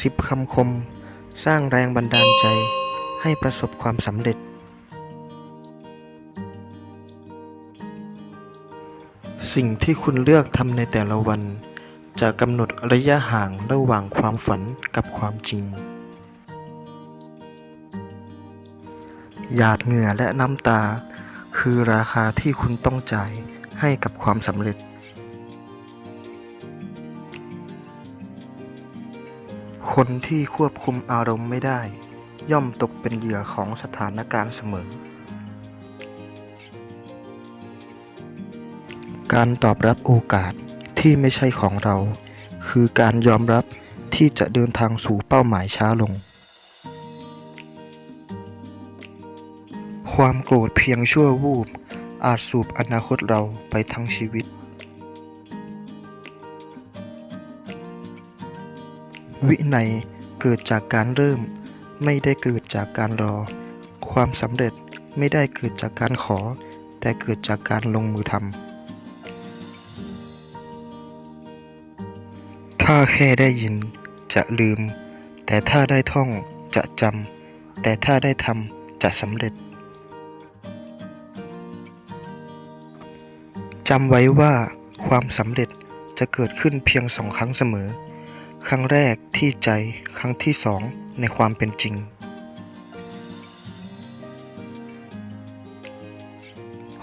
10 คำคม สร้างแรงบันดาลใจให้ประสบความสำเร็จ สิ่งที่คุณเลือกทำในแต่ละวัน จะกำหนดระยะห่างระหว่างความฝันกับความจริง หยาดเหงื่อและน้ำตา คือราคาที่คุณต้องจ่ายให้กับความสำเร็จ คนที่ควบคุมอารมณ์ไม่ได้ ย่อมตกเป็นเหยื่อของสถานการณ์เสมอ การตอบรับโอกาสที่ไม่ใช่ของเรา คือการยอมรับที่จะเดินทางสู่เป้าหมายช้าลง ความโกรธเพียงชั่ววูบอาจสูบอนาคตเราไปทั้งชีวิต วินัยเกิดจากการเริ่ม ไม่ได้เกิดจากการรอ ความสำเร็จไม่ได้เกิดจากการขอ แต่เกิดจากการลงมือทำถ้าแค่ได้ยินจะลืม แต่ถ้าได้ท่องจะจำแต่ถ้าได้ทำจะสำเร็จจำไว้ว่าความสำเร็จจะเกิดขึ้นเพียงสองครั้งเสมอ ครั้งแรกที่ใจครั้งที่สองในความเป็นจริง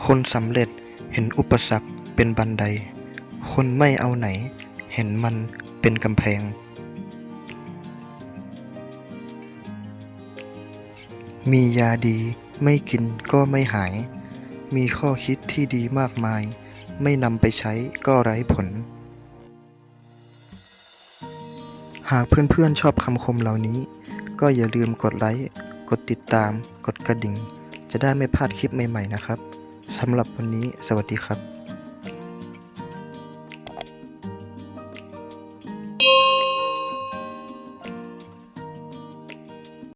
คนสำเร็จเห็นอุปสรรคเป็นบันได คนไม่เอาไหน เห็นมันเป็นกำแพง มียาดีไม่กินก็ไม่หาย มีข้อคิดที่ดีมากมาย ไม่นำไปใช้ก็ไร้ผล หากเพื่อนๆชอบคำคมเหล่านี้ ก็อย่าลืมกดไลค์ กดติดตาม กดกระดิ่ง จะได้ไม่พลาดคลิปใหม่ๆนะครับสำหรับวันนี้ สวัสดีครับ